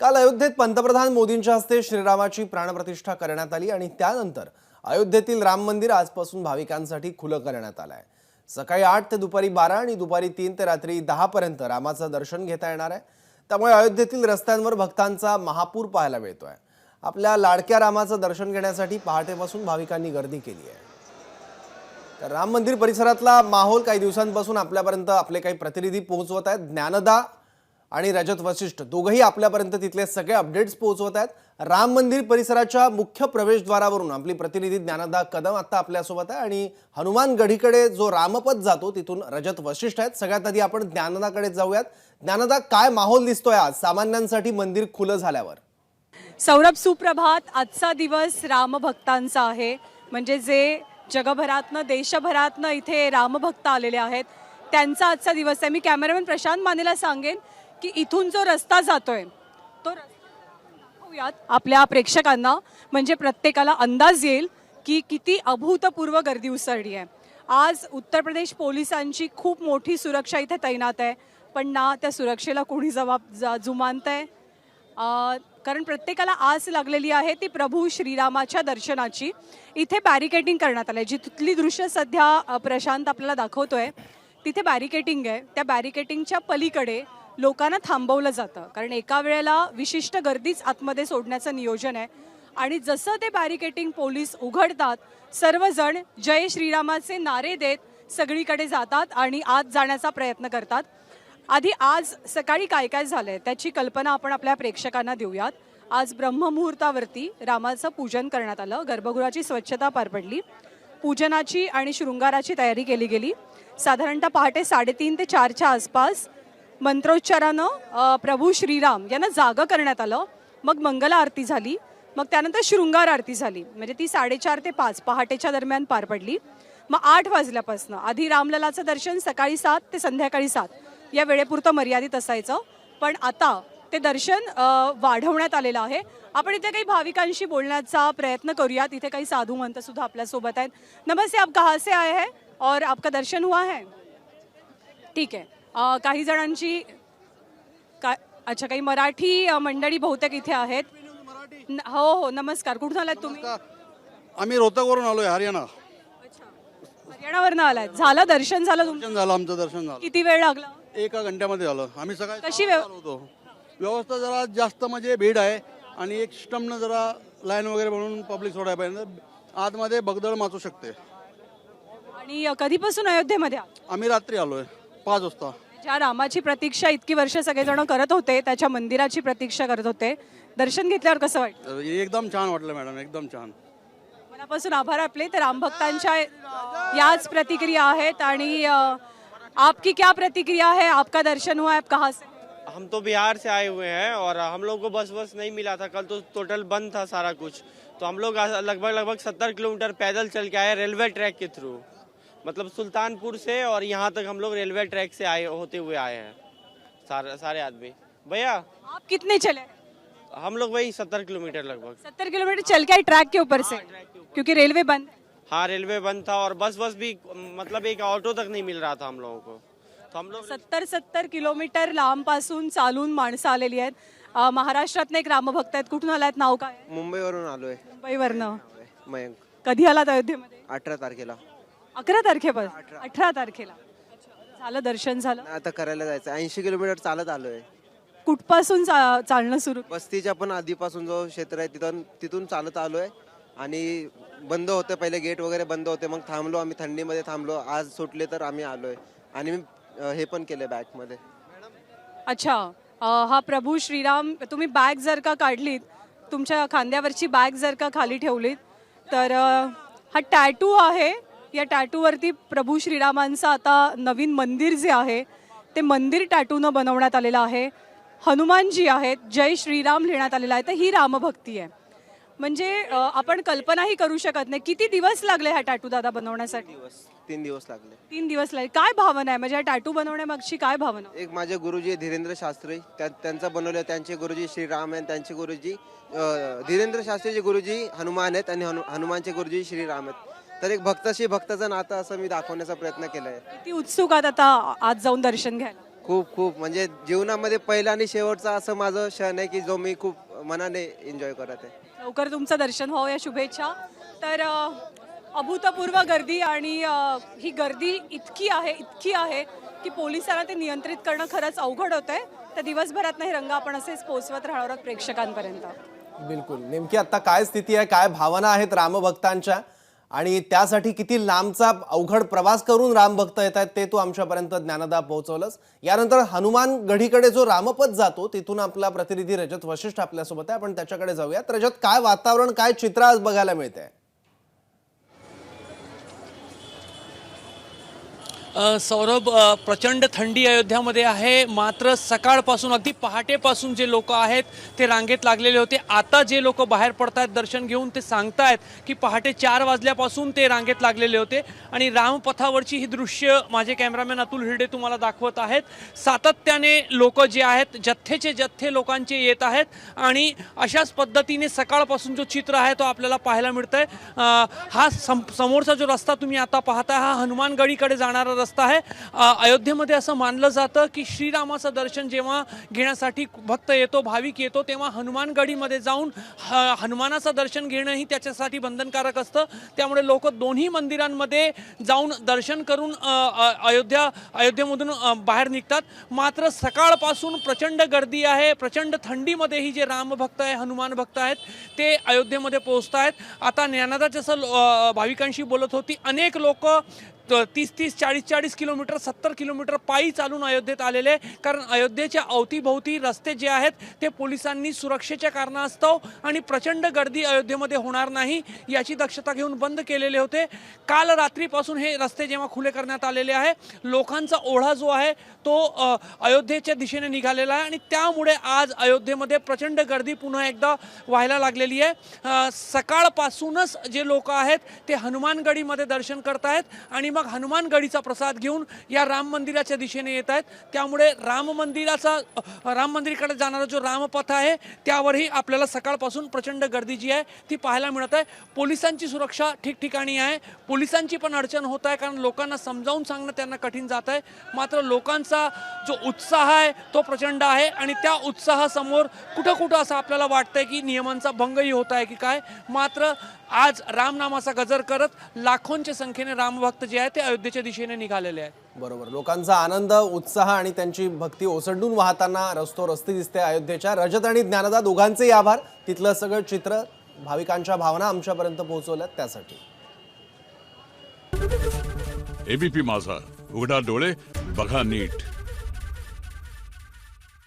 काल अयोध्येत पंतप्रधान मोदींच्या हस्ते श्रीरामाची प्राणप्रतिष्ठा करण्यात आली आणि त्यानंतर अयोध्येतील राम मंदिर आजपासून भाविकांसाठी खुलं करण्यात आलं आहे सकाळी आठ ते दुपारी बारा आणि दुपारी तीन ते रात्री दहापर्यंत रामाचं दर्शन घेता येणार आहे. त्यामुळे अयोध्येतील रस्त्यांवर भक्तांचा महापूर पाहायला मिळतो आहे आपल्या लाडक्या रामाचं दर्शन घेण्यासाठी पहाटेपासून भाविकांनी गर्दी केली आहे. तर राम मंदिर परिसरातला माहोल काही दिवसांपासून आपल्यापर्यंत आपले काही प्रतिनिधी पोहोचवत आहेत. ज्ञानदा आणि रजत वशिष्ठ दोघंही आपल्यापर्यंत तिथले सगळे अपडेट्स पोहोचवत आहेत. राम मंदिर परिसराच्या मुख्य प्रवेशद्वारावरून आपली प्रतिनिधी ज्ञानदा कदम आता आपल्यासोबत आहे आणि हनुमान गढीकडे जो रामपथ जातो तिथून रजत वशिष्ठ आहेत. सगळ्यात आधी आपण ज्ञानदाकडे जाऊयात. ज्ञानदा काय माहोल दिसतोय आज? सामान्यांसाठी मंदिर खुलं झाल्यावर. सौरभ सुप्रभात. आजचा दिवस रामभक्तांचा आहे. म्हणजे जे जगभरातनं देशभरातनं इथे रामभक्त आलेले आहेत त्यांचा आजचा दिवस आहे. मी कॅमेरामॅन प्रशांत मानेला सांगेन. की इथून जो रस्ता जातोय तो दाखवूयात आपल्या प्रेक्षकांना. म्हणजे प्रत्येकाला अंदाज येईल की किती अभूतपूर्व गर्दी उसळली आहे. आज उत्तर प्रदेश पोलिसांची खूप मोठी सुरक्षा इथे तैनात आहे पण ना त्या सुरक्षेला कोणी जबाब जा जुमानत आहे कारण प्रत्येकाला आस लागलेली आहे ती प्रभू श्रीरामाच्या दर्शनाची. इथे बॅरिकेटिंग करण्यात आलं आहे जिथली दृश्य सध्या प्रशांत आपल्याला दाखवतोय तिथे बॅरिकेटिंग आहे. त्या बॅरिकेटिंगच्या पलीकडे लोकांना थांबवलं जातं. कारण एका वेळेला विशिष्ट गर्दीच आतमध्ये सोडण्याचं नियोजन आहे. आणि जसं ते बॅरिकेटिंग पोलीस उघडतात सर्वजण जय श्रीरामाचे नारे देत सगळीकडे जातात आणि आत जाण्याचा प्रयत्न करतात. आधी आज सकाळी काय काय झालंय त्याची कल्पना आपण आपल्या प्रेक्षकांना देऊयात. आज ब्रह्ममुहूर्तावरती रामाचं पूजन करण्यात आलं. गर्भगृहाची स्वच्छता पार पडली. पूजनाची आणि शृंगाराची तयारी केली गेली. साधारणतः पहाटे साडेतीन ते चारच्या आसपास मंत्रोच्चारानं प्रभू श्रीराम यांना जागं करण्यात आलं. मग मंगल आरती झाली. मग त्यानंतर शृंगार आरती झाली. म्हणजे ती साडेचार ते पाच पहाटेच्या दरम्यान पार पडली. मग आठ वाजल्यापासून आधी रामललाचं दर्शन सकाळी सात ते संध्याकाळी सात. या वेळेपुरतं मर्यादित असायचं. पण आता ते दर्शन वाढवण्यात आलेलं आहे. आपण इथे काही भाविकांशी बोलण्याचा प्रयत्न करूयात. इथे काही साधू मंत सुद्धा आपल्यासोबत आहेत. नमस्ते आप कहाँ से आए हैं? और आपका दर्शन हुआ है? ठीक आहे काही जणांची का अच्छा काही मराठी मंडळी बहुतेक इथे आहेत. न- हो हो नमस्कार. कुठून आलात तुम्ही? आम्ही रोहतकवरून आलोय हरियाणा. हरियाणावरनं आलात. झालं दर्शन झालं तुमचं दर्शन झालं आमचं दर्शन झालं. किती वेळ लागला? एका घंट्यामध्ये झालं. आम्ही सकाळी कशी व्यव- आलो होतो. व्यवस्था जरा जास्त म्हणजे भीड आहे आणि एक सिस्टमनं जरा लाईन वगैरे बनवून पब्लिक सोडायला पाहिजे आतमध्ये भगदळ माचू शकते. आणि अ, कधीपासून अयोध्येमध्ये आहात? आम्ही रात्री आलोय. पाच वाजता ज्या रामाची प्रतीक्षा इतकी वर्ष सगळेजण करत होते त्याच्या मंदिराची प्रतीक्षा करत होते. दर्शन घेतल्यावर कसं वाटतं? तर एकदम छान वाटलं मॅडम एकदम छान. मनापासून आभार आपले. तर रामभक्तांच्या याच प्रतिक्रिया आहेत आणि अ, आपकी क्या प्रतिक्रिया है? आपका दर्शन हुआ है? आप कहाँ से? हम तो बिहार से आए हुए हैं और हम लोग को बस बस नहीं मिला था। कल तो टोटल बंद था सारा कुछ। तो हम लोग आज लगभग लगभग सत्तर किलोमीटर पैदल चल के आए रेलवे ट्रैक के थ्रू। मतलब सुल्तानपुर से और यहाँ तक हम लोग रेलवे ट्रैक से आए होते हुए आए हैं। सारे सारे आदमी। भैया? आप कितने चले? हम लोग वही सत्तर किलोमीटर लगभग। सत्तर किलोमीटर चल के आए ट्रैक के ऊपर से? क्योंकि रेलवे बंद। हाँ रेलवे बंद था और बस बस भी मतलब एक ऑटो तक नहीं मिल रहा था हम लोगों को। तो हम लोग सत्तर सत्तर किलोमीटर लांबपासून चालून माणसं आलेली आहेत. अ, महाराष्ट्रातनं एक रामभक्त आहेत. कुठून आलायत नाव काय आहे? मुंबईवरून आलोय. मुंबईवरनं. मयंक. कधी आलात अयोध्येमध्ये? अठरा तारखेला. अकरा तारखेपासून. अठरा. तारखेला. अच्छा. झालं दर्शन झालं. आता करायला जायचं. ऐंशी किलोमीटर चालत आलोय. कुठपासून चा- चालणं सुरू? वस्तीच्या पण आधीपासून जो क्षेत्र आहे तिथून तिथून चालत आलोय. आणि बंद होते पहिले गेट वगैरे बंद होते मग थांबलो आम्ही थंडीमध्ये थांबलो. आज सुटले तर आम्ही आलोय. आणि मी अं, हे पण केलंय बॅगमध्ये. अच्छा. अ, हा प्रभू श्रीराम तुम्ही बॅग जर का काढलीत तुमच्या खांद्यावरची बॅग जर का खाली ठेवलीत तर अ, हा टॅटू आहे. या टॅटूवरती प्रभू श्रीरामांचं आता नवीन मंदिर जे आहे ते मंदिर टॅटूनं बनवण्यात आलेलं आहे. हनुमानजी आहेत जय श्रीराम लिहिण्यात आलेलं आहे. तर ही रामभक्ती आहे. म्हणजे आपण कल्पनाही करू शकत नाही. किती दिवस लागले हा टॅटू दादा बनवण्यासाठी? दिवस तीन दिवस लागले. तीन दिवस लागले. काय भावना आहे? म्हणजे हा टॅटू बनवण्यामागची काय भावना? एक माझे गुरुजी धीरेंद्र शास्त्री. त्या त्यांचं बनवलं त्यांचे गुरुजी श्रीराम आहेत त्यांचे गुरुजी अं, धीरेंद्र शास्त्रीचे गुरुजी हनुमान आहेत आणि हनु हनुमानचे गुरुजी श्रीराम आहेत. तर एक भक्ताशी भक्ताचं नातं असं मी दाखवण्याचा प्रयत्न केलाय. किती उत्सुक आहात आता आज जाऊन दर्शन घ्यायला? खूप खूप. म्हणजे जीवनामध्ये पहिला आणि शेवटचा असं माझं क्षण आहे की जो मी खूप मनाने एन्जॉय करत आहे. लवकर तुमचं दर्शन व्हावं या शुभेच्छा. तर अ, अभूतपूर्व गर्दी आणि अ, ही गर्दी इतकी आहे इतकी आहे की पोलिसांना ते नियंत्रित करणं खरंच अवघड होतं आहे तर दिवसभरात नाही रंग आपण असेच पोचवत राहणार आहोत प्रेक्षकांपर्यंत. बिलकुल. नेमकी आता काय स्थिती आहे काय भावना आहेत रामभक्तांच्या? आणि त्यासाठी किती लांबचा अवघड प्रवास करून रामभक्त येत आहेत ते तू आमच्यापर्यंत ज्ञानदा पोहोचवलंस. यानंतर हनुमान गढीकडे जो रामपथ जातो तिथून आपला प्रतिनिधी रजत वशिष्ठ आपल्यासोबत आहे. आपण त्याच्याकडे जाऊयात. रजत काय वातावरण काय चित्र आज बघायला मिळते सौरभ प्रचंड थंडी अयोध्यामध्ये आहे. मात्र सकाळपासून अगदी पहाटेपासून जे लोक आहेत ते रांगेत लागलेले होते. आता जे लोक बाहेर पडतायत दर्शन घेऊन ते सांगतायत की पहाटे चार वाजल्यापासून ते रांगेत लागलेले होते. आणि रामपथावरची ही दृश्य माझे कॅमेरामॅन अतुल हिरडे तुम्हाला दाखवत आहेत. सातत्याने लोक जे आहेत जथ्थेचे जथ्थे लोकांचे येत आहेत. आणि अशाच पद्धतीने सकाळपासून जो चित्र आहे तो आपल्याला पाहायला मिळतंय. हा सम समोरचा जो रस्ता तुम्ही आता पाहता हा हनुमानगडीकडे जाणारा रस्ता आहे. अयोध्येमध्ये असं मानलं जातं की श्रीरामाचं दर्शन जेव्हा घेण्यासाठी भक्त येतो भाविक येतो तेव्हा हनुमानगडीमध्ये जाऊन ह हनुमानाचं दर्शन घेणंही त्याच्यासाठी बंधनकारक असतं. त्यामुळे लोक दोन्ही मंदिरांमध्ये जाऊन दर्शन करून अयोध्या अयोध्येमधून बाहेर निघतात. मात्र सकाळपासून प्रचंड गर्दी आहे. प्रचंड थंडीमध्येही जे रामभक्त आहे हनुमान भक्त आहेत ते अयोध्येमध्ये पोहोचत आहेत आता ज्ञानदा जसं लो- भाविकांशी बोलत होती अनेक लोक तीस तीस चाळीस चाळीस किलोमीटर सत्तर किलोमीटर पायी चालून अयोध्येत आलेले आहे. कारण अयोध्येच्या अवतीभोवती रस्ते जे आहेत ते पोलिसांनी सुरक्षेच्या कारणास्तव आणि प्रचंड गर्दी अयोध्येमध्ये होणार नाही याची दक्षता घेऊन बंद केलेले होते काल रात्रीपासून हे रस्ते जेव्हा खुले करण्यात आलेले आहे लोकांचा ओढा जो आहे तो अयोध्येच्या दिशेने निघालेला आहे आणि त्यामुळे आज अयोध्येमध्ये प्रचंड गर्दी पुन्हा एकदा व्हायला लागलेली आहे सकाळपासूनच जे लोक आहेत ते हनुमानगडीमध्ये दर्शन करतायत आणि मग मग हनुमानगडीचा प्रसाद घेऊन या राम मंदिराच्या दिशेने येत आहेत. त्यामुळे राम मंदिराचा राम मंदिराकडे जाणारा जो रामपथ आहे त्यावरही आपल्याला सकाळपासून प्रचंड गर्दी जी आहे ती पाहायला मिळत आहे. पोलिसांची सुरक्षा ठिकठिकाणी आहे. पोलिसांची पण अडचण होत आहे कारण लोकांना समजावून सांगणं त्यांना कठीण जात आहे. मात्र लोकांचा जो उत्साह आहे तो प्रचंड आहे आणि त्या उत्साहासमोर कुठं कुठं असं आपल्याला वाटतंय की नियमांचा भंगही होत आहे की काय? मात्र आज रामनामाचा गजर करत लाखोंच्या संख्येने रामभक्त जे आहेत ते अयोध्येच्या दिशेने निघालेले आहेत. बरोबर. लोकांचा आनंद उत्साह आणि त्यांची भक्ती ओसंडून वाहताना रस्तो रस्ते दिसते अयोध्येच्या. रजत आणि ज्ञानदा दोघांचेही आभार. तिथलं सगळं चित्र भाविकांच्या भावना आमच्यापर्यंत पोहोचवल्यात त्यासाठी. एबीपी माझा. उघडा डोळे बघा नीट.